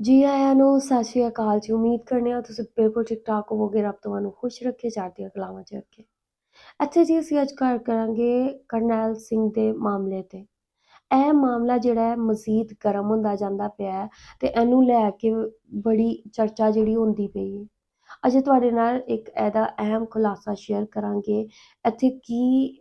ਜੀ ਆਇਆਂ ਨੂੰ ਸਤਿ ਸ਼੍ਰੀ ਅਕਾਲ ਜੀ। ਉਮੀਦ ਕਰਨੇ ਆ ਤੁਸੀਂ ਬਿਲਕੁਲ ਠੀਕ ਠਾਕ ਹੋਵੋਗੇ। ਰੱਬ ਤੁਹਾਨੂੰ ਖੁਸ਼ ਰੱਖੇ, ਚੜ੍ਹਦੀਆਂ ਕਲਾਵਾਂ 'ਚ ਰੱਖੇ। ਇੱਥੇ ਜੀ ਅਸੀਂ ਅੱਜ ਗੱਲ ਕਰਾਂਗੇ ਕਰਨੈਲ ਸਿੰਘ ਦੇ ਮਾਮਲੇ ਤੇ। ਇਹ ਮਾਮਲਾ ਜਿਹੜਾ ਹੈ ਮਜ਼ੀਦ ਗਰਮ ਹੁੰਦਾ ਜਾਂਦਾ ਪਿਆ ਹੈ ਤੇ ਇਹਨੂੰ ਲੈ ਕੇ ਬੜੀ ਚਰਚਾ ਜਿਹੜੀ ਹੁੰਦੀ ਪਈ ਹੈ। ਅਜੇ ਤੁਹਾਡੇ ਨਾਲ ਇੱਕ ਇਹਦਾ ਅਹਿਮ ਖੁਲਾਸਾ ਸ਼ੇਅਰ ਕਰਾਂਗੇ। ਇੱਥੇ ਕੀ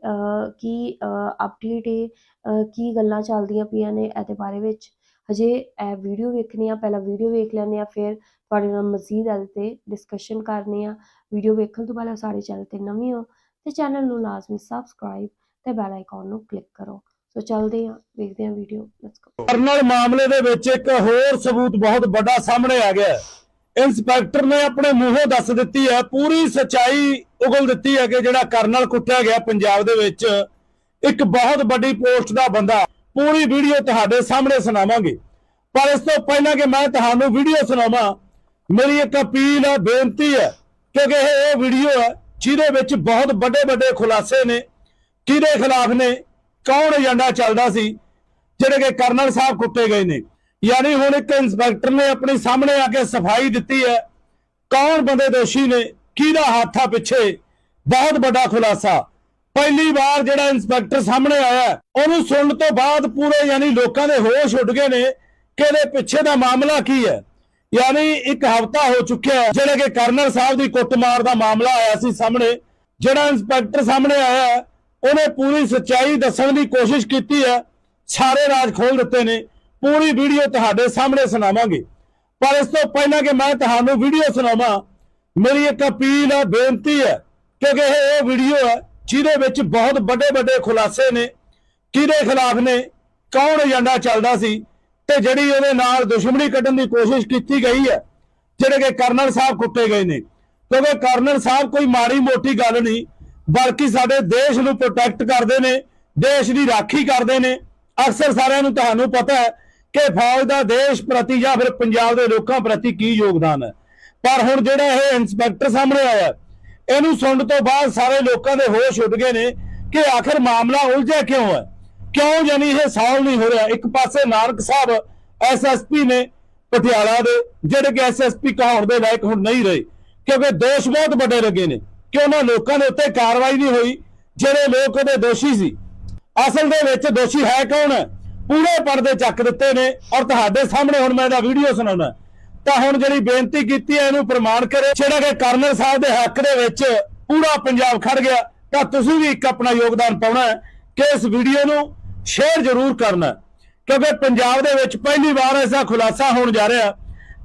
ਕੀ ਅਪਡੇਟ ਹੈ ਕੀ ਗੱਲਾਂ ਚੱਲਦੀਆਂ ਪਈਆਂ ਨੇ ਇਹਦੇ ਬਾਰੇ ਵਿੱਚ? ਹਜੇ ਇਹ ਵੀਡੀਓ ਵੇਖਣੀ ਆ ਪਹਿਲਾਂ ਵੀਡੀਓ ਵੇਖ ਲੈਂਦੇ ਆ ਫਿਰ ਤੁਹਾਡੇ ਨਾਲ ਮਜ਼ੀਦ ਇਹਦੇ ਤੇ ਡਿਸਕਸ਼ਨ ਕਰਨੀ ਆ ਵੀਡੀਓ ਵੇਖਣ ਤੋਂ ਪਹਿਲਾਂ ਸਾਡੇ ਚੈਨਲ ਤੇ ਨਵੇਂ ਹੋ ਤੇ ਚੈਨਲ ਨੂੰ ਲਾਜ਼ਮੀ ਸਬਸਕ੍ਰਾਈਬ ਤੇ ਬੈਲ ਆਈਕਨ ਨੂੰ ਕਲਿੱਕ ਕਰੋ। ਸੋ ਚੱਲਦੇ ਆ ਵੇਖਦੇ ਆ ਵੀਡੀਓ ਲੈਟਸ ਗੋ ਕਰਨਲ ਮਾਮਲੇ ਦੇ ਵਿੱਚ ਇੱਕ ਹੋਰ ਸਬੂਤ ਬਹੁਤ ਵੱਡਾ ਸਾਹਮਣੇ ਆ ਗਿਆ। ਇੰਸਪੈਕਟਰ ਨੇ ਆਪਣੇ ਮੂੰਹੋਂ ਦੱਸ ਦਿੱਤੀ ਹੈ, ਪੂਰੀ ਸਚਾਈ ਉਗਲ ਦਿੱਤੀ ਹੈ ਕਿ ਜਿਹੜਾ ਕਰਨਲ ਕੁੱਟਿਆ ਗਿਆ ਪੰਜਾਬ ਦੇ ਵਿੱਚ, ਇੱਕ ਬਹੁਤ ਵੱਡੀ ਪੋਸਟ ਦਾ ਬੰਦਾ। ਪੂਰੀ ਵੀਡੀਓ ਤੁਹਾਡੇ ਸਾਹਮਣੇ ਸੁਣਾਵਾਂਗੇ। ਪਰ ਇਸ ਤੋਂ ਪਹਿਲਾਂ ਕਿ ਮੈਂ ਤੁਹਾਨੂੰ ਵੀਡੀਓ ਸੁਣਾਵਾਂ, ਮੇਰੀ ਇੱਕ ਅਪੀਲ ਹੈ, ਬੇਨਤੀ ਹੈ ਕਿਉਂਕਿ ਇਹ ਵੀਡੀਓ ਹੈ, ਜਿਹਦੇ ਵਿੱਚ ਬਹੁਤ ਵੱਡੇ ਵੱਡੇ ਖੁਲਾਸੇ ਨੇ, ਕਿਹਦੇ ਖਿਲਾਫ ਨੇ, ਕੌਣ ਏਜੰਡਾ ਚੱਲਦਾ ਸੀ, ਜਿਹੜੇ ਕਿ ਕਰਨਲ ਸਾਹਿਬ ਕੁੱਟੇ ਗਏ ਨੇ। ਯਾਨੀ ਹੁਣ ਇੱਕ ਇੰਸਪੈਕਟਰ ਨੇ ਆਪਣੀ ਸਾਹਮਣੇ ਆ ਕੇ ਸਫ਼ਾਈ ਦਿੱਤੀ ਹੈ, ਕੌਣ ਬੰਦੇ ਦੋਸ਼ੀ ਨੇ, ਕਿਹਦਾ ਹੱਥ ਆ ਪਿੱਛੇ, ਬਹੁਤ ਵੱਡਾ ਖੁਲਾਸਾ। ਪਹਿਲੀ ਵਾਰ ਜਿਹੜਾ ਇੰਸਪੈਕਟਰ ਸਾਹਮਣੇ ਆਇਆ, ਉਹਨੂੰ ਸੁਣਨ ਤੋਂ ਬਾਅਦ ਪੂਰੇ ਯਾਨੀ ਲੋਕਾਂ ਦੇ ਹੋਸ਼ ਉੱਡ ਗਏ ਨੇ ਕਿ ਇਹਦੇ ਪਿੱਛੇ ਦਾ ਮਾਮਲਾ ਕੀ ਹੈ? ਯਾਨੀ ਇੱਕ ਹਫਤਾ ਹੋ ਚੁੱਕਿਆ ਹੈ, ਜਿਹੜਾ ਕਿ ਕਰਨਲ ਸਾਹਿਬ ਦੀ ਕੁੱਟਮਾਰ ਦਾ ਮਾਮਲਾ ਆਇਆ ਸੀ ਸਾਹਮਣੇ। ਜਿਹੜਾ ਇੰਸਪੈਕਟਰ ਸਾਹਮਣੇ ਆਇਆ ਉਹਨੇ ਪੂਰੀ ਸੱਚਾਈ ਦੱਸਣ ਦੀ ਕੋਸ਼ਿਸ਼ ਕੀਤੀ ਹੈ। ਸਾਰੇ ਰਾਜ ਖੋਲ ਦਿੱਤੇ ਨੇ। ਪੂਰੀ ਵੀਡੀਓ ਤੁਹਾਡੇ ਸਾਹਮਣੇ ਸੁਣਾਵਾਂਗੇ। ਪਰ ਇਸ ਤੋਂ ਪਹਿਲਾਂ ਕਿ ਮੈਂ ਤੁਹਾਨੂੰ ਵੀਡੀਓ ਸੁਣਾਵਾਂ, ਮੇਰੀ ਇੱਕ ਅਪੀਲ ਹੈ, ਬੇਨਤੀ ਹੈ ਕਿਉਂਕਿ ਇਹ ਵੀਡੀਓ ਹੈ, ਜਿਹਦੇ ਵਿੱਚ ਬਹੁਤ ਵੱਡੇ ਵੱਡੇ ਖੁਲਾਸੇ ਨੇ, ਕਿਹਦੇ ਖਿਲਾਫ ਨੇ, ਕੌਣ ਏਜੰਡਾ ਚੱਲਦਾ ਸੀ ਤੇ ਜਿਹੜੀ ਉਹਦੇ ਨਾਲ ਦੁਸ਼ਮਣੀ ਕੱਢਣ ਦੀ ਕੋਸ਼ਿਸ਼ ਕੀਤੀ ਗਈ ਹੈ, ਜਿਹੜੇ ਕਿ ਕਰਨਲ ਸਾਹਿਬ ਕੁੱਟੇ ਗਏ ਨੇ। ਕਿਉਂਕਿ ਕਰਨਲ ਸਾਹਿਬ ਕੋਈ ਮਾੜੀ ਮੋਟੀ ਗੱਲ ਨਹੀਂ, ਬਲਕਿ ਸਾਡੇ ਦੇਸ਼ ਨੂੰ ਪ੍ਰੋਟੈਕਟ ਕਰਦੇ ਨੇ, ਦੇਸ਼ ਦੀ ਰਾਖੀ ਕਰਦੇ ਨੇ। ਅਕਸਰ ਸਾਰਿਆਂ ਨੂੰ ਤੁਹਾਨੂੰ ਪਤਾ ਹੈ ਕਿ ਫੌਜ ਦਾ ਦੇਸ਼ ਪ੍ਰਤੀ ਜਾਂ ਫਿਰ ਪੰਜਾਬ ਦੇ ਲੋਕਾਂ ਪ੍ਰਤੀ ਕੀ ਯੋਗਦਾਨ ਹੈ। ਪਰ ਹੁਣ ਜਿਹੜਾ ਇਹ ਇੰਸਪੈਕਟਰ ਸਾਹਮਣੇ ਆਇਆ, ਇਹਨੂੰ ਸੁਣਨ ਤੋਂ ਬਾਅਦ ਸਾਰੇ ਲੋਕਾਂ ਦੇ ਹੋਸ਼ ਉੱਡ ਗਏ ਨੇ ਕਿ ਆਖਰ ਮਾਮਲਾ ਉਲਝਿਆ ਕਿਉਂ ਹੈ? ਕਿਉਂ ਜਾਨੀ ਇਹ ਸਾਲ ਨਹੀਂ ਹੋ ਰਿਹਾ? ਇੱਕ ਪਾਸੇ ਨਾਨਕ ਸਾਹਿਬ ਐਸਐਸਪੀ ਨੇ ਪਟਿਆਲਾ ਦੇ, ਜਿਹੜੇ ਕਿ ਐਸਐਸਪੀ ਕਹਾਉਣ ਦੇ ਲਾਇਕ ਹੁਣ ਨਹੀਂ ਰਹੇ, ਕਿਉਂਕਿ ਦੋਸ਼ ਬਹੁਤ ਵੱਡੇ ਲੱਗੇ ਨੇ ਕਿ ਉਹਨਾਂ ਲੋਕਾਂ ਦੇ ਉੱਤੇ ਕਾਰਵਾਈ ਨਹੀਂ ਹੋਈ, ਜਿਹੜੇ ਲੋਕ ਉਹਦੇ ਦੋਸ਼ੀ ਸੀ। ਅਸਲ ਦੇ ਵਿੱਚ ਦੋਸ਼ੀ ਹੈ ਕੌਣ? ਹੈ ਪੂਰੇ ਪਰਦੇ ਚੱਕ ਦਿੱਤੇ ਨੇ ਔਰ ਤੁਹਾਡੇ ਸਾਹਮਣੇ ਹੁਣ ਮੈਂ ਇਹਦਾ ਵੀਡੀਓ ਸੁਣਾਉਣਾ। ਤਾਂ ਹੁਣ ਜਿਹੜੀ ਬੇਨਤੀ ਕੀਤੀ ਹੈ, ਇਹਨੂੰ ਪ੍ਰਮਾਣ ਕਰੇ। ਜਿਹੜਾ ਕਿ ਕਰਨਲ ਸਾਹਿਬ ਦੇ ਹੱਕ ਦੇ ਵਿੱਚ ਪੂਰਾ ਪੰਜਾਬ ਖੜ ਗਿਆ, ਤਾਂ ਤੁਸੀਂ ਵੀ ਇੱਕ ਆਪਣਾ ਯੋਗਦਾਨ ਪਾਉਣਾ ਹੈ ਕਿ ਇਸ ਵੀਡੀਓ ਨੂੰ ਸ਼ੇਅਰ ਜ਼ਰੂਰ ਕਰਨਾ, ਕਿਉਂਕਿ ਪੰਜਾਬ ਦੇ ਵਿੱਚ ਪਹਿਲੀ ਵਾਰ ਐਸਾ ਖੁਲਾਸਾ ਹੋਣ ਜਾ ਰਿਹਾ।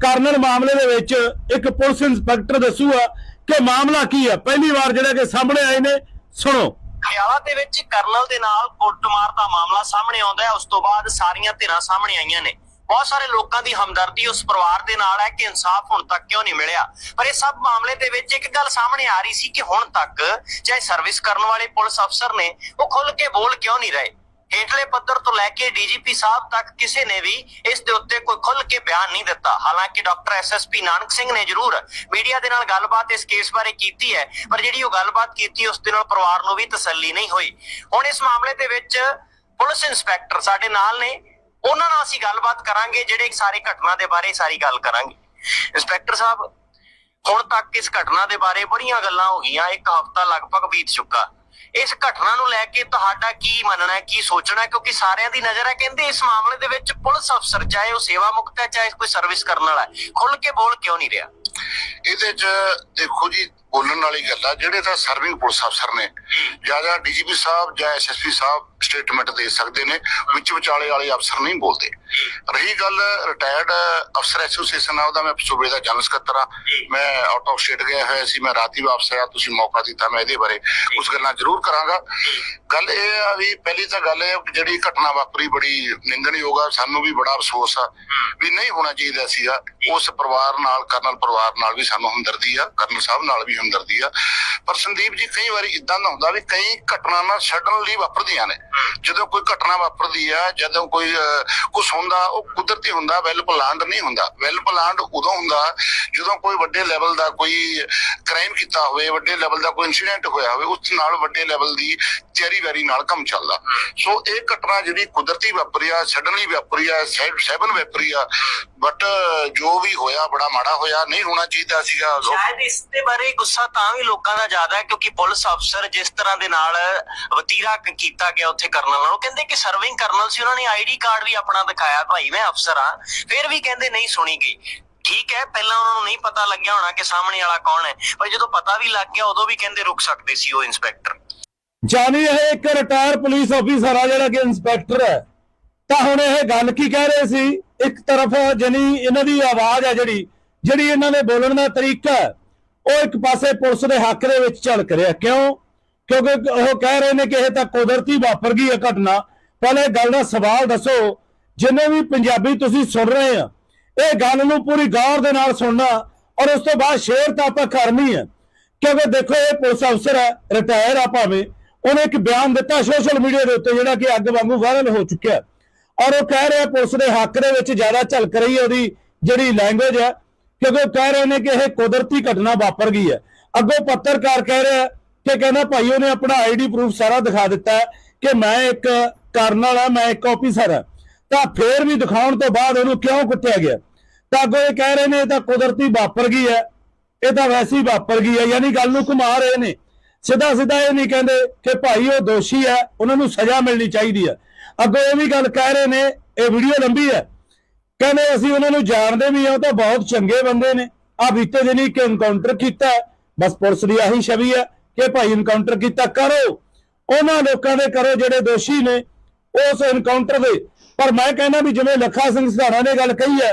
ਕਰਨਲ ਮਾਮਲੇ ਦੇ ਵਿੱਚ ਇੱਕ ਪੁਲਿਸ ਇੰਸਪੈਕਟਰ ਦੱਸੂਗਾ ਕਿ ਮਾਮਲਾ ਕੀ ਹੈ। ਪਹਿਲੀ ਵਾਰ ਜਿਹੜਾ ਕਿ ਸਾਹਮਣੇ ਆਏ ਨੇ, ਸੁਣੋ। ਪਟਿਆਲਾ ਦੇ ਵਿੱਚ ਕਰਨਲ ਦੇ ਨਾਲ ਕੁੱਟਮਾਰ ਦਾ ਮਾਮਲਾ ਸਾਹਮਣੇ ਆਉਂਦਾ ਹੈ। ਉਸ ਤੋਂ ਬਾਅਦ ਸਾਰੀਆਂ ਧਿਰਾਂ ਸਾਹਮਣੇ ਆਈਆਂ ਨੇ। ਬਹੁਤ ਸਾਰੇ ਲੋਕਾਂ ਦੀ ਹਮਦਰਦੀ ਉਸ ਪਰਿਵਾਰ ਦੇ ਨਾਲ ਹੈ ਕਿ ਇਨਸਾਫ ਹੁਣ ਤੱਕ ਕਿਉਂ ਨਹੀਂ ਮਿਲਿਆ। ਪਰ ਇਹ ਸਭ ਮਾਮਲੇ ਦੇ ਵਿੱਚ ਇੱਕ ਗੱਲ ਸਾਹਮਣੇ ਆ ਰਹੀ ਸੀ ਕਿ ਹੁਣ ਤੱਕ ਚਾਹੇ ਸਰਵਿਸ ਕਰਨ ਵਾਲੇ ਪੁਲਿਸ ਅਫਸਰ ਨੇ, ਉਹ ਖੁੱਲ ਕੇ ਬੋਲ ਕਿਉਂ ਨਹੀਂ ਰਹੇ? ਹੇਠਲੇ ਪੱਧਰ ਤੋਂ ਲੈ ਕੇ ਡੀਜੀਪੀ ਸਾਹਿਬ ਤੱਕ ਕਿਸੇ ਨੇ ਵੀ ਇਸ ਦੇ ਉੱਤੇ ਕੋਈ ਖੁੱਲ ਕੇ ਬਿਆਨ ਨਹੀਂ ਦਿੱਤਾ। ਹਾਲਾਂਕਿ ਡਾਕਟਰ ਐਸਐਸਪੀ ਨਾਨਕ ਸਿੰਘ ਨੇ ਜ਼ਰੂਰ ਮੀਡੀਆ ਦੇ ਨਾਲ ਗੱਲਬਾਤ ਇਸ ਕੇਸ ਬਾਰੇ ਕੀਤੀ ਹੈ, ਪਰ ਜਿਹੜੀ ਉਹ ਗੱਲਬਾਤ ਕੀਤੀ ਉਸ ਦੇ ਨਾਲ ਪਰਿਵਾਰ ਨੂੰ ਵੀ ਤਸੱਲੀ ਨਹੀਂ ਹੋਈ। ਹੁਣ ਇਸ ਮਾਮਲੇ ਦੇ ਵਿੱਚ ਪੁਲਿਸ ਇੰਸਪੈਕਟਰ ਸਾਡੇ ਨਾਲ ਨੇ। ਉਹਨਾਂ ਨਾਲ ਅਸੀਂ ਗੱਲਬਾਤ ਕਰਾਂਗੇ, ਜਿਹੜੇ ਸਾਰੇ ਘਟਨਾ ਦੇ ਬਾਰੇ ਸਾਰੀ ਗੱਲ ਕਰਾਂਗੇ। ਇੰਸਪੈਕਟਰ ਸਾਹਿਬ, ਹੁਣ ਤੱਕ ਇਸ ਘਟਨਾ ਦੇ ਬਾਰੇ ਬੜੀਆਂ ਗੱਲਾਂ ਹੋ ਗਈਆਂ। ਇੱਕ ਹਫ਼ਤਾ ਲਗਭਗ ਬੀਤ ਚੁੱਕਾ। ਇਸ ਘਟਨਾ ਨੂੰ ਲੈ ਕੇ ਤੁਹਾਡਾ ਕੀ ਮੰਨਣਾ ਹੈ, ਕੀ ਸੋਚਣਾ ਹੈ? ਕਿਉਂਕਿ ਸਾਰਿਆਂ ਦੀ ਨਜ਼ਰ ਹੈ ਕਹਿੰਦੇ ਇਸ ਮਾਮਲੇ ਦੇ ਵਿੱਚ ਪੁਲਿਸ ਅਫਸਰ ਚਾਹੇ ਉਹ ਸੇਵਾ ਮੁਕਤ ਹੈ, ਚਾਹੇ ਕੋਈ ਸਰਵਿਸ ਕਰਨ ਵਾਲਾ ਖੁੱਲ ਕੇ ਬੋਲ ਕਿਉਂ ਨਹੀਂ ਰਿਹਾ? ਇਹਦੇ ਚ ਦੇਖੋ ਜੀ ਬੋਲਣ ਵਾਲੀ ਗੱਲ ਆ, ਜਿਹੜੇ ਤਾਂ ਸਰਵਿੰਗ ਪੁਲਿਸ ਅਫਸਰ ਨੇ, ਜਾਂ ਜਾਂ ਡੀਜੀਪੀ ਸਾਹਿਬ ਜਾਂ ਐਸਐਸਪੀ ਸਾਹਿਬ ਸਟੇਟਮੈਂਟ ਦੇ ਸਕਦੇ ਨੇ, ਵਿੱਚ ਵਿਚਾਲੇ ਵਾਲੇ ਅਫਸਰ ਨਹੀਂ ਬੋਲਦੇ। ਰਹੀ ਗੱਲ ਰਿਟਾਇਰਡ ਅਫਸਰ ਐਸੋਸੀਏਸ਼ਨ ਆ, ਉਹਦਾ ਮੈਂ ਸੂਬੇ ਦਾ ਜਨਰਲ ਸਕੱਤਰ ਆ। ਮੈਂ ਆਊਟ ਆਫ ਸਟੇਟ ਗਿਆ ਹੋਇਆ ਸੀ, ਮੈਂ ਰਾਤੀ ਵਾਪਸ ਆਇਆ, ਤੁਸੀਂ ਮੌਕਾ ਦਿੱਤਾ ਮੈਂ ਇਹਦੇ ਬਾਰੇ। ਉਸ ਗੱਲਾਂ ਜ਼ਰੂਰ ਕਰਾਂਗਾ। ਗੱਲ ਇਹ ਆ ਵੀ ਪਹਿਲੀ ਤਾਂ ਗੱਲ ਇਹ ਜਿਹੜੀ ਘਟਨਾ ਵਾਪਰੀ ਬੜੀ ਨਿੰਦਣਯੋਗ ਆ, ਸਾਨੂੰ ਵੀ ਬੜਾ ਅਫਸੋਸ ਆ ਵੀ ਨਹੀਂ ਹੋਣਾ ਚਾਹੀਦਾ ਸੀਗਾ। ਉਸ ਪਰਿਵਾਰ ਨਾਲ, ਕਰਨਲ ਪਰਿਵਾਰ ਨਾਲ ਵੀ ਸਾਨੂੰ ਹਮਦਰਦੀ ਆ, ਕਰਨਲ ਸਾਹਿਬ ਨਾਲ ਵੀ ਹਮਦਰਦੀ ਆ। ਪਰ ਸੰਦੀਪ ਜੀ ਕਈ ਵਾਰੀ ਇਦਾਂ ਦਾ ਹੁੰਦਾ ਵੀ ਕਈ ਘਟਨਾ ਨਾ ਸਡਨਲੀ ਵਾਪਰਦੀਆਂ ਨੇ। ਜਦੋਂ ਕੋਈ ਘਟਨਾ ਵਾਪਰਦੀ ਆ ਜਦੋਂ ਕੋਈ ਕੁਝ ਹੁੰਦਾ ਉਹ ਕੁਦਰਤੀ ਹੁੰਦਾ ਵੈਲ ਪਲਾਨਡ ਨਹੀਂ ਹੁੰਦਾ। ਵੈਲ ਪਲਾਨਡ ਉਦੋਂ ਹੁੰਦਾ ਜਦੋਂ ਕੋਈ ਵੱਡੇ ਲੈਵਲ ਦਾ ਕੋਈ ਕ੍ਰਾਈਮ ਕੀਤਾ ਹੋਵੇ ਵੱਡੇ ਲੈਵਲ ਦਾ ਕੋਈ ਇਨਸੀਡੈਂਟ ਹੋਇਆ ਹੋਵੇ ਉਸ ਨਾਲ ਵੱਡੇ ਲੈਵਲ ਦੀ ਚੈਰੀ ਵੈਰੀ ਨਾਲ ਕੰਮ ਚੱਲਦਾ। ਸੋ ਇਹ ਘਟਨਾ ਜਿਹੜੀ ਕੁਦਰਤੀ ਵਾਪਰੀ ਆ ਸਡਨਲੀ ਵਾਪਰੀ ਆ ਸੈਵਨ ਵਾਪਰੀ ਆ ਬਟ ਜੋ ਵੀ ਹੋਇਆ ਬੜਾ ਮਾੜਾ ਹੋਇਆ ਨਹੀਂ ਹੋਣਾ ਚਾਹੀਦਾ ਸੀਗਾ। ਸ਼ਾਇਦ ਇਸ ਦੇ ਬਾਰੇ ਗੁੱਸਾ ਤਾਂ ਵੀ ਲੋਕਾਂ ਦਾ ਜ਼ਿਆਦਾ ਹੈ ਕਿਉਂਕਿ ਪੁਲਿਸ ਅਫਸਰ ਜਿਸ ਤਰ੍ਹਾਂ ਦੇ ਨਾਲ ਵਤੀਰਾ ਕੀਤਾ ਗਿਆ ਉੱਥੇ ਕਰਨਲ ਨਾਲ ਉਹ ਕਹਿੰਦੇ ਕਿ ਸਰਵਿੰਗ ਕਰਨਲ ਸੀ ਉਹਨਾਂ ਨੇ ਆਈਡੀ ਕਾਰਡ ਵੀ ਆਪਣਾ ਦਿਖਾਇਆ ਭਾਈ ਮੈਂ ਅਫਸਰ ਆ ਫਿਰ ਵੀ ਕਹਿੰਦੇ ਨਹੀਂ ਸੁਣੀ ਗਈ। ਠੀਕ ਹੈ ਪਹਿਲਾਂ ਉਹਨਾਂ ਨੂੰ ਨਹੀਂ ਪਤਾ ਲੱਗਿਆ ਹੋਣਾ ਕਿ ਸਾਹਮਣੇ ਵਾਲਾ ਕੌਣ ਹੈ ਪਰ ਜਦੋਂ ਪਤਾ ਵੀ ਲੱਗ ਗਿਆ ਉਦੋਂ ਵੀ ਕਹਿੰਦੇ ਰੁਕ ਸਕਦੇ ਸੀ ਉਹ ਇੰਸਪੈਕਟਰ ਜਾਨੀ ਇਹ ਇੱਕ ਰਿਟਾਇਰ ਪੁਲਿਸ ਅਫੀਸਰ ਆ ਜਿਹੜਾ ਕਿ ਇੰਸਪੈਕਟਰ ਹੈ। ਤਾਂ ਹੁਣ ਇਹ ਗੱਲ ਕੀ ਕਹਿ ਰਹੇ ਸੀ? ਇੱਕ ਤਰਫ ਜਨੀ ਇਹਨਾਂ ਦੀ ਆਵਾਜ਼ ਹੈ ਜਿਹੜੀ ਜਿਹੜੀ ਇਹਨਾਂ ਦੇ ਬੋਲਣ ਦਾ ਤਰੀਕਾ ਹੈ, ਉਹ ਇੱਕ ਪਾਸੇ ਪੁਲਿਸ ਦੇ ਹੱਕ ਦੇ ਵਿੱਚ ਝਲਕ ਰਿਹਾ। ਕਿਉਂ? ਕਿਉਂਕਿ ਉਹ ਕਹਿ ਰਹੇ ਨੇ ਕਿ ਇਹ ਤਾਂ ਕੁਦਰਤੀ ਵਾਪਰ ਗਈ ਹੈ ਘਟਨਾ। ਪਹਿਲੇ ਇਹ ਗੱਲ ਦਾ ਸਵਾਲ ਦੱਸੋ ਜਿੰਨੇ ਵੀ ਪੰਜਾਬੀ ਤੁਸੀਂ ਸੁਣ ਰਹੇ ਆ ਇਹ ਗੱਲ ਨੂੰ ਪੂਰੀ ਗੌਰ ਦੇ ਨਾਲ ਸੁਣਨਾ ਔਰ ਉਸ ਤੋਂ ਬਾਅਦ ਸ਼ੇਅਰ ਤਾਂ ਆਪਾਂ ਕਰਨੀ ਹੈ। ਕਿਉਂਕਿ ਦੇਖੋ ਇਹ ਪੁਲਿਸ ਅਫਸਰ ਹੈ ਰਿਟਾਇਰ ਆ ਭਾਵੇਂ। ਉਹਨੇ ਇੱਕ ਬਿਆਨ ਦਿੱਤਾ ਸੋਸ਼ਲ ਮੀਡੀਆ ਦੇ ਉੱਤੇ ਜਿਹੜਾ ਕਿ ਅੱਗ ਵਾਂਗੂ ਵਾਇਰਲ ਹੋ ਚੁੱਕਿਆ। ਔਰ ਉਹ ਕਹਿ ਰਿਹਾ ਪੁਲਿਸ ਦੇ ਹੱਕ ਦੇ ਵਿੱਚ ਜ਼ਿਆਦਾ ਝਲਕ ਰਹੀ ਹੈ ਉਹਦੀ ਜਿਹੜੀ ਲੈਂਗੁਏਜ ਹੈ, ਕਿਉਂਕਿ ਉਹ ਕਹਿ ਰਹੇ ਨੇ ਕਿ ਇਹ ਕੁਦਰਤੀ ਘਟਨਾ ਵਾਪਰ ਗਈ ਹੈ। ਅੱਗੋਂ ਪੱਤਰਕਾਰ ਕਹਿ ਰਿਹਾ ਕਿ ਕਹਿੰਦਾ ਭਾਈ ਉਹਨੇ ਆਪਣਾ ਆਈਡੀ ਪ੍ਰੂਫ ਸਾਰਾ ਦਿਖਾ ਦਿੱਤਾ ਕਿ ਮੈਂ ਇੱਕ ਕਰਨਲ ਆ ਮੈਂ ਇੱਕ ਆਫੀਸਰ ਹਾਂ। ਤਾਂ ਫੇਰ ਵੀ ਦਿਖਾਉਣ ਤੋਂ ਬਾਅਦ ਉਹਨੂੰ ਕਿਉਂ ਕੁੱਟਿਆ ਗਿਆ? ਤਾਂ ਅੱਗੋਂ ਇਹ ਕਹਿ ਰਹੇ ਨੇ ਇਹ ਤਾਂ ਕੁਦਰਤੀ ਵਾਪਰ ਗਈ ਹੈ, ਇਹ ਤਾਂ ਵੈਸੇ ਹੀ ਵਾਪਰ ਗਈ ਹੈ, ਯਾਨੀ ਗੱਲ ਨੂੰ ਘੁਮਾ ਰਹੇ ਨੇ। ਸਿੱਧਾ ਸਿੱਧਾ ਇਹ ਨਹੀਂ ਕਹਿੰਦੇ ਕਿ ਭਾਈ ਉਹ ਦੋਸ਼ੀ ਹੈ, ਉਹਨਾਂ ਨੂੰ ਸਜ਼ਾ ਮਿਲਣੀ ਚਾਹੀਦੀ ਹੈ। ਅੱਗੋਂ ਇਹ ਵੀ ਗੱਲ ਕਹਿ ਰਹੇ ਨੇ, ਇਹ ਵੀਡੀਓ ਲੰਬੀ ਹੈ। ਕਹਿੰਦੇ ਅਸੀਂ ਉਹਨਾਂ ਨੂੰ ਜਾਣਦੇ ਵੀ ਹਾਂ, ਉਹ ਤਾਂ ਬਹੁਤ ਚੰਗੇ ਬੰਦੇ ਨੇ। ਆ ਬੀਤੇ ਦਿਨ ਹੀ ਕਿ ਐਨਕਾਊਂਟਰ ਕੀਤਾ, ਬਸ ਪੁਲਿਸ ਦੀ ਆਹੀ ਛਵੀ ਹੈ ਕਿ ਭਾਈ ਇਨਕਾਊਂਟਰ ਕੀਤਾ, ਕਰੋ। ਉਹਨਾਂ ਲੋਕਾਂ ਦੇ ਕਰੋ ਜਿਹੜੇ ਦੋਸ਼ੀ ਨੇ ਉਸ ਇਨਕਾਊਂਟਰ ਦੇ। ਪਰ ਮੈਂ ਕਹਿੰਦਾ ਵੀ ਜਿਵੇਂ ਲੱਖਾ ਸਿੰਘ ਸਧਾਣਾ ਨੇ ਗੱਲ ਕਹੀ ਹੈ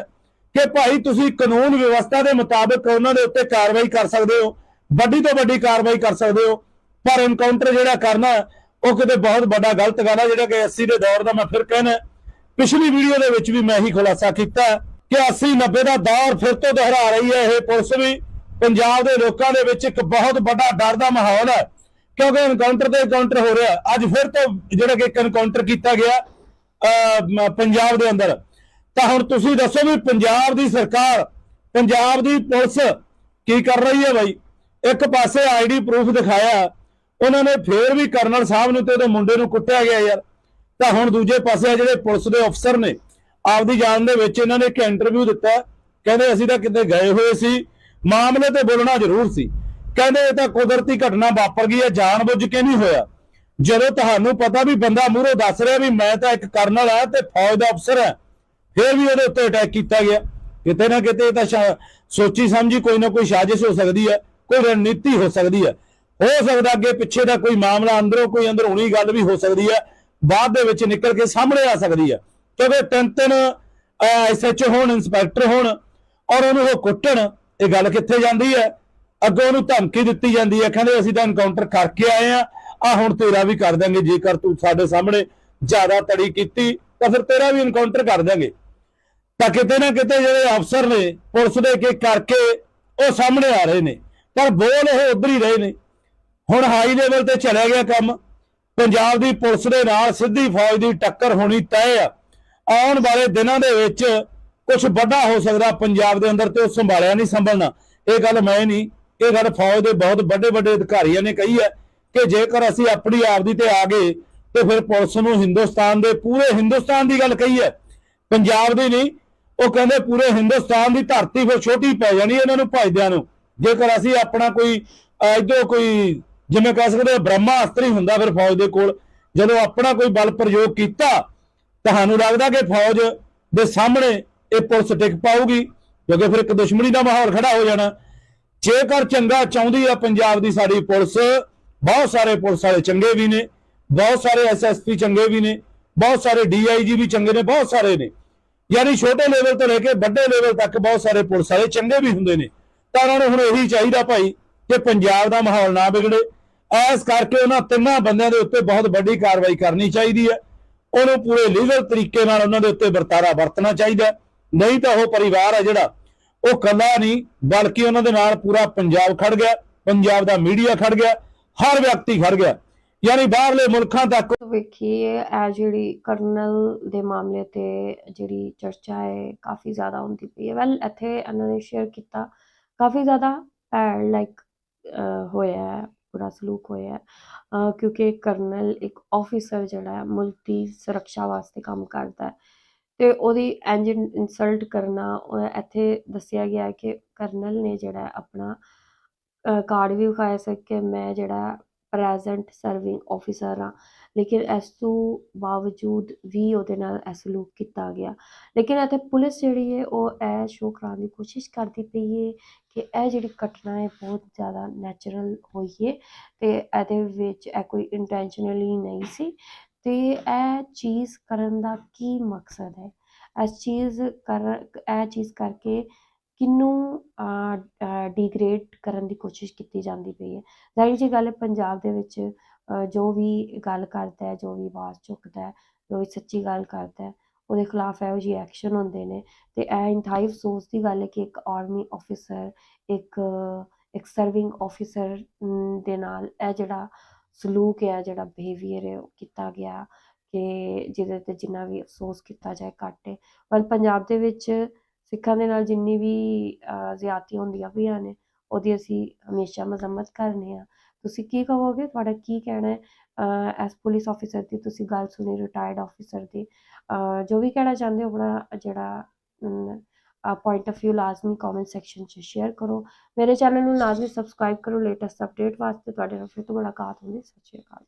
ਕਿ ਭਾਈ ਤੁਸੀਂ ਕਾਨੂੰਨ ਵਿਵਸਥਾ ਦੇ ਮੁਤਾਬਕ ਉਹਨਾਂ ਦੇ ਉੱਤੇ ਕਾਰਵਾਈ ਕਰ ਸਕਦੇ ਹੋ। ਵੱਡੀ ਤੋਂ ਵੱਡੀ ਕਾਰਵਾਈ ਕਰ ਸਕਦੇ ਹੋ। ਪਰ ਇਨਕਾਊਂਟਰ ਜਿਹੜਾ ਕਰਨਾ, ਉਹ ਕਿਤੇ ਬਹੁਤ ਵੱਡਾ ਗਲਤ ਗੱਲ ਹੈ ਜਿਹੜਾ ਕਿ 80 ਦੇ ਦੌਰ ਦਾ ਮੈਂ ਫਿਰ ਕਹਿਣਾ ਪਿਛਲੀ ਵੀਡੀਓ ਦੇ ਵਿੱਚ ਵੀ ਮੈਂ ਇਹੀ ਖੁਲਾਸਾ ਕੀਤਾ ਕਿ 80 90 ਦਾ ਦੌਰ ਫਿਰ ਤੋਂ ਦੁਹਰਾ ਰਹੀ ਹੈ ਇਹ ਪੁਲਿਸ ਵੀ। ਪੰਜਾਬ ਦੇ ਲੋਕਾਂ ਦੇ ਵਿੱਚ ਇੱਕ ਬਹੁਤ ਵੱਡਾ ਡਰ ਦਾ ਮਾਹੌਲ ਹੈ, ਕਿਉਂਕਿ ਇਨਕਾਊਂਟਰ ਤੇ ਇਨਕਾਊਂਟਰ ਹੋ ਰਿਹਾ। ਅੱਜ ਫਿਰ ਤੋਂ ਜਿਹੜਾ ਕਿ ਇੱਕ ਐਨਕਾਊਂਟਰ ਕੀਤਾ ਗਿਆ ਪੰਜਾਬ ਦੇ ਅੰਦਰ। ਤਾਂ ਹੁਣ ਤੁਸੀਂ ਦੱਸੋ ਵੀ ਪੰਜਾਬ ਦੀ ਸਰਕਾਰ, ਪੰਜਾਬ ਦੀ ਪੁਲਿਸ ਕੀ ਕਰ ਰਹੀ ਹੈ ਬਾਈ? ਇੱਕ ਪਾਸੇ ਆਈਡੀ ਪ੍ਰੂਫ ਦਿਖਾਇਆ, ਉਹਨਾਂ ਨੇ ਫੇਰ ਵੀ ਕਰਨਲ ਸਾਹਿਬ ਨੂੰ ਤੇ ਉਹਦੇ ਮੁੰਡੇ ਨੂੰ ਕੁੱਟਿਆ ਗਿਆ ਯਾਰ। ਤਾਂ ਹੁਣ ਦੂਜੇ ਪਾਸੇ ਆ ਜਿਹੜੇ ਪੁਲਿਸ ਦੇ ਅਫਸਰ ਨੇ, ਆਪਦੀ ਜਾਨ ਦੇ ਵਿੱਚ ਇਹਨਾਂ ਨੇ ਇੱਕ ਇੰਟਰਵਿਊ ਦਿੱਤਾ। ਕਹਿੰਦੇ ਅਸੀਂ ਤਾਂ ਕਿਤੇ ਗਏ ਹੋਏ ਸੀ, ਮਾਮਲੇ ਤੇ ਬੋਲਣਾ ਜ਼ਰੂਰ ਸੀ। ਕਹਿੰਦੇ ਇਹ ਤਾਂ ਕੁਦਰਤੀ ਘਟਨਾ ਵਾਪਰ ਗਈ ਹੈ, ਜਾਣਬੁੱਝ ਕੇ ਨਹੀਂ ਹੋਇਆ। ਜਦੋਂ ਤੁਹਾਨੂੰ ਪਤਾ ਵੀ ਬੰਦਾ ਮੂਹਰੇ ਦੱਸ ਰਿਹਾ ਵੀ ਮੈਂ ਤਾਂ ਇੱਕ ਕਰਨਲ ਆ ਤੇ ਫੌਜ ਦਾ ਅਫਸਰ ਆ ਫਿਰ ਵੀ ਉਹਦੇ ਉੱਤੇ ਅਟੈਕ ਕੀਤਾ ਗਿਆ। ਕਿਤੇ ਨਾ ਕਿਤੇ ਇਹ ਤਾਂ ਸੋਚੀ ਸਮਝੀ ਕੋਈ ਨਾ ਕੋਈ ਸਾਜ਼ਿਸ਼ ਹੋ ਸਕਦੀ ਹੈ। ਕੋਈ ਰਣਨੀਤੀ ਹੋ ਸਕਦੀ ਹੈ। ਹੋ ਸਕਦਾ ਅੱਗੇ ਪਿੱਛੇ ਦਾ ਕੋਈ ਮਾਮਲਾ ਅੰਦਰੋਂ ਕੋਈ ਅੰਦਰੂਨੀ ਗੱਲ ਵੀ ਹੋ ਸਕਦੀ ਹੈ, ਬਾਅਦ ਦੇ ਵਿੱਚ ਨਿਕਲ ਕੇ ਸਾਹਮਣੇ ਆ ਸਕਦੀ ਹੈ। ਕਿਉਂਕਿ ਤਿੰਨ ਤਿੰਨ ਐਸਐਚਓ ਹੋਣ ਇੰਸਪੈਕਟਰ ਹੋਣ ਔਰ ਉਹਨੂੰ ਉਹ ਕੁੱਟਣ, ਇਹ ਗੱਲ ਕਿੱਥੇ ਜਾਂਦੀ ਹੈ? ਅੱਗੋਂ ਉਹਨੂੰ ਧਮਕੀ ਦਿੱਤੀ ਜਾਂਦੀ ਹੈ, ਕਹਿੰਦੇ ਅਸੀਂ ਤਾਂ ਐਨਕਾਊਂਟਰ ਕਰਕੇ ਆਏ ਆ ਆ ਹੁਣ ਤੇਰਾ ਵੀ ਕਰ ਦਾਂਗੇ ਜੇਕਰ ਤੂੰ ਸਾਡੇ ਸਾਹਮਣੇ ਜ਼ਿਆਦਾ ਤੜੀ ਕੀਤੀ, ਤਾਂ ਫਿਰ ਤੇਰਾ ਵੀ ਐਨਕਾਊਂਟਰ ਕਰ ਦਾਂਗੇ ਤਾਂ ਕਿਤੇ ਨਾ ਕਿਤੇ ਜਿਹੜੇ ਅਫਸਰ ਨੇ, ਪੁਲਿਸ ਦੇ ਕੇ ਕਰਕੇ ਉਹ ਸਾਹਮਣੇ ਆ ਰਹੇ ਨੇ। ਪਰ ਬੋਲ ਉਹ ਉਧਰ ਹੀ ਰਹੇ ਨੇ। ਹੁਣ ਹਾਈ ਲੈਵਲ ਤੇ ਚਲਿਆ ਗਿਆ ਕੰਮ। ਪੰਜਾਬ ਦੀ ਪੁਲਿਸ ਦੇ ਨਾਲ ਸਿੱਧੀ ਫੌਜ ਦੀ ਟੱਕਰ ਹੋਣੀ ਤੈਅ ਆ। ਆਉਣ ਵਾਲੇ ਦਿਨਾਂ ਦੇ ਵਿੱਚ ਕੁਝ ਵੱਡਾ ਹੋ ਸਕਦਾ ਪੰਜਾਬ ਦੇ ਅੰਦਰ ਤੇ ਉਹ ਸੰਭਾਲਿਆ ਨਹੀਂ ਸੰਭਲਣਾ। ਇਹ ਗੱਲ ਮੈਂ ਨਹੀਂ। ਇਹ ਗੱਲ ਫੌਜ ਦੇ ਬਹੁਤ ਵੱਡੇ ਵੱਡੇ ਅਧਿਕਾਰੀਆਂ ਨੇ ਕਹੀ ਹੈ ਕਿ ਜੇਕਰ ਅਸੀਂ ਆਪਣੀ ਆਪਦੀ ਤੇ ਆ ਗਏ ਤੇ ਫਿਰ ਪੁਲਿਸ ਨੂੰ ਹਿੰਦੁਸਤਾਨ ਦੇ ਪੂਰੇ ਹਿੰਦੁਸਤਾਨ ਦੀ ਗੱਲ ਕਹੀ ਹੈ ਪੰਜਾਬ ਦੀ ਨਹੀਂ। ਉਹ ਕਹਿੰਦੇ ਪੂਰੇ ਹਿੰਦੁਸਤਾਨ ਦੀ ਧਰਤੀ ਫਿਰ ਛੋਟੀ ਪੈ ਜਾਣੀ ਇਹਨਾਂ ਨੂੰ ਭਜਦਿਆਂ ਨੂੰ। ਜੇਕਰ ਅਸੀਂ ਆਪਣਾ ਕੋਈ ਅਹ, ਕੋਈ ਜਿਵੇਂ ਕਹਿ ਸਕਦੇ ਬ੍ਰਹਮਾ ਅਸਤਰ ਹੀ ਹੁੰਦਾ ਫਿਰ ਫੌਜ ਦੇ ਕੋਲ ਜਦੋਂ ਆਪਣਾ ਕੋਈ ਬਲ ਪ੍ਰਯੋਗ ਕੀਤਾ ਤੁਹਾਨੂੰ ਲੱਗਦਾ ਕਿ ਫੌਜ ਦੇ ਸਾਹਮਣੇ ਇਹ ਪੁਲਿਸ ਟਿਕ ਪਾਊਗੀ ਕਿਉਂਕਿ ਫਿਰ ਇੱਕ ਦੁਸ਼ਮਣੀ ਦਾ ਮਾਹੌਲ ਖੜਾ ਹੋ ਜਾਣਾ। ਜੇਕਰ ਚੰਗਾ ਚਾਹੁੰਦੀ ਆ ਪੰਜਾਬ ਦੀ ਸਾਡੀ ਪੁਲਿਸ ਬਹੁਤ ਸਾਰੇ ਪੁਲਿਸ ਵਾਲੇ ਚੰਗੇ ਵੀ ਨੇ ਬਹੁਤ ਸਾਰੇ ਐਸਐਸਪੀ ਚੰਗੇ ਵੀ ਨੇ ਬਹੁਤ ਸਾਰੇ ਡੀਆਈਜੀ ਵੀ ਚੰਗੇ ਨੇ ਬਹੁਤ ਸਾਰੇ ਨੇ। ਯਾਨੀ ਛੋਟੇ ਲੈਵਲ ਤੋਂ ਲੈ ਕੇ ਵੱਡੇ ਲੈਵਲ ਤੱਕ ਬਹੁਤ ਸਾਰੇ ਪੁਲਿਸ ਵਾਲੇ ਚੰਗੇ ਵੀ ਹੁੰਦੇ ਨੇ। ਤਾਂ ਉਹਨਾਂ ਨੂੰ ਹੁਣ ਇਹੀ ਚਾਹੀਦਾ ਭਾਈ ਕਿ ਪੰਜਾਬ ਦਾ ਮਾਹੌਲ ਨਾ ਵਿਗੜੇ। ਐਸ ਕਰਕੇ ਉਹਨਾਂ ਤਿੰਨਾਂ ਬੰਦਿਆਂ ਦੇ ਉੱਤੇ ਬਹੁਤ ਵੱਡੀ ਕਾਰਵਾਈ ਕਰਨੀ ਚਾਹੀਦੀ ਹੈ। ਉਹਨੂੰ ਪੂਰੇ ਲੀਗਲ ਤਰੀਕੇ ਨਾਲ ਉਹਨਾਂ ਦੇ ਉੱਤੇ ਵਰਤਾਰਾ ਵਰਤਣਾ ਚਾਹੀਦਾ ਨਹੀਂ ਤਾਂ ਉਹ ਪਰਿਵਾਰ ਹੈ ਜਿਹੜਾ, ਉਹ ਕੱਲਾ ਨਹੀਂ, ਬਲਕਿ ਉਹਨਾਂ ਦੇ ਨਾਲ ਪੂਰਾ ਪੰਜਾਬ ਖੜ ਗਿਆ, ਪੰਜਾਬ ਦਾ ਮੀਡੀਆ ਖੜ ਗਿਆ, ਹਰ ਵਿਅਕਤੀ ਖੜ ਗਿਆ। ਯਾਨੀ ਬਾਹਰਲੇ ਮੁਲਕਾਂ ਤੱਕ ਵੇਖੀਏ, ਇਹ ਜਿਹੜੀ ਕਰਨਲ ਦੇ ਮਾਮਲੇ ਤੇ ਜਿਹੜੀ ਚਰਚਾ ਹੈ ਕਾਫੀ ਜ਼ਿਆਦਾ ਹੁੰਦੀ ਪਈ ਹੈ। ਵੈਲ ਇੱਥੇ ਇਹਨਾਂ ਨੇ ਸ਼ੇਅਰ ਕੀਤਾ ਕਾਫੀ ਜ਼ਿਆਦਾ ਲਾਈਕ ਹੋਇਆ ਹੈ ਬੁਰਾ ਸਲੂਕ ਹੋਇਆ ਕਿਉਂਕਿ ਕਰਨਲ ਇੱਕ ਆਫੀਸਰ ਜਿਹੜਾ ਹੈ ਮੁਲਕ ਦੀ ਸੁਰੱਖਿਆ ਵਾਸਤੇ ਕੰਮ ਕਰਦਾ ਹੈ ਤੇ ਉਹਦੀ ਇੰਜ ਇਨਸਲਟ ਕਰਨਾ ਉਹ ਇੱਥੇ ਦੱਸਿਆ ਗਿਆ ਹੈ ਕਿ ਕਰਨਲ ਨੇ ਜਿਹੜਾ ਆਪਣਾ ਕਾਰਡ ਵੀ ਵਿਖਾਇਆ ਸੀ ਕਿ ਮੈਂ ਜਿਹੜਾ ਪ੍ਰੈਜ਼ੈਂਟ ਸਰਵਿੰਗ ਆਫੀਸਰ ਆ ਲੇਕਿਨ ਇਸ ਤੋਂ ਬਾਵਜੂਦ ਵੀ ਉਹਦੇ ਨਾਲ ਇਹ ਸਲੂਕ ਕੀਤਾ ਗਿਆ। ਲੇਕਿਨ ਇੱਥੇ ਪੁਲਿਸ ਜਿਹੜੀ ਹੈ, ਉਹ ਇਹ ਸ਼ੋਅ ਕਰਾਉਣ ਦੀ ਕੋਸ਼ਿਸ਼ ਕਰਦੀ ਪਈ ਹੈ ਕਿ ਇਹ ਜਿਹੜੀ ਘਟਨਾ ਹੈ, ਬਹੁਤ ਜ਼ਿਆਦਾ ਨੈਚੁਰਲ ਹੋਈ ਹੈ ਅਤੇ ਇਹਦੇ ਵਿੱਚ ਇਹ ਕੋਈ ਇੰਟੈਂਸ਼ਨਲੀ ਨਹੀਂ ਸੀ ਅਤੇ ਇਹ ਚੀਜ਼ ਕਰਨ ਦਾ ਕੀ ਮਕਸਦ ਹੈ? ਇਸ ਚੀਜ਼ ਕਰ, ਇਹ ਚੀਜ਼ ਕਰਕੇ ਕਿਹਨੂੰ ਡੀਗ੍ਰੇਡ ਕਰਨ ਦੀ ਕੋਸ਼ਿਸ਼ ਕੀਤੀ ਜਾਂਦੀ ਪਈ ਹੈ? ਜ਼ਾਹਿਰ ਜੀ ਗੱਲ ਹੈ, ਪੰਜਾਬ ਦੇ ਵਿੱਚ ਜੋ ਵੀ ਗੱਲ ਕਰਦਾ ਹੈ ਜੋ ਵੀ ਆਵਾਜ਼ ਚੁੱਕਦਾ ਹੈ ਜੋ ਵੀ ਸੱਚੀ ਗੱਲ ਕਰਦਾ ਹੈ ਉਹਦੇ ਖਿਲਾਫ ਇਹੋ ਜਿਹੇ ਐਕਸ਼ਨ ਹੁੰਦੇ ਨੇ। ਤੇ ਇਹ ਇੰਤਹਾਈ ਅਫਸੋਸ ਦੀ ਗੱਲ ਹੈ ਕਿ ਇੱਕ ਆਰਮੀ ਆਫੀਸਰ ਇੱਕ ਇੱਕ ਸਰਵਿੰਗ ਆਫੀਸਰ ਦੇ ਨਾਲ ਇਹ ਜਿਹੜਾ ਸਲੂਕ ਹੈ ਜਿਹੜਾ ਬਿਹੇਵੀਅਰ ਹੈ ਉਹ ਕੀਤਾ ਗਿਆ ਕਿ ਜਿਹਦੇ ਤੇ ਜਿੰਨਾ ਵੀ ਅਫਸੋਸ ਕੀਤਾ ਜਾਏ ਘੱਟ ਹੈ। ਪਰ ਪੰਜਾਬ ਦੇ ਵਿੱਚ ਸਿੱਖਾਂ ਦੇ ਨਾਲ ਜਿੰਨੀ ਵੀ ਅ, ਜ਼ਿਆਦਤੀਆਂ ਹੁੰਦੀਆਂ ਪਈਆਂ ਨੇ ਉਹਦੀ ਅਸੀਂ ਹਮੇਸ਼ਾ ਮਜ਼ੰਮਤ ਕਰਨੇ ਆ। ਤੁਸੀਂ ਕੀ ਕਹੋਗੇ? ਤੁਹਾਡਾ ਕੀ ਕਹਿਣਾ ਹੈ? ਐਸ ਪੁਲਿਸ ਆਫੀਸਰ ਦੀ ਤੁਸੀਂ ਗੱਲ ਸੁਣੀ ਰਿਟਾਇਰਡ ਆਫੀਸਰ ਦੀ। ਜੋ ਵੀ ਕਹਿਣਾ ਚਾਹੁੰਦੇ ਹੋ, ਆਪਣਾ ਜਿਹੜਾ ਪੁਆਇੰਟ ਆਫ View ਲਾਜ਼ਮੀ ਕਮੈਂਟ ਸੈਕਸ਼ਨ 'ਚ ਸ਼ੇਅਰ ਕਰੋ। ਮੇਰੇ ਚੈਨਲ ਨੂੰ ਲਾਜ਼ਮੀ ਸਬਸਕ੍ਰਾਈਬ ਕਰੋ। ਲੇਟੈਸਟ ਅਪਡੇਟ ਵਾਸਤੇ ਤੁਹਾਡੇ ਨਾਲ ਫਿਰ ਤੋਂ ਮੁਲਾਕਾਤ ਹੁੰਦੀ ਸਤਿ ਸ਼੍ਰੀ ਅਕਾਲ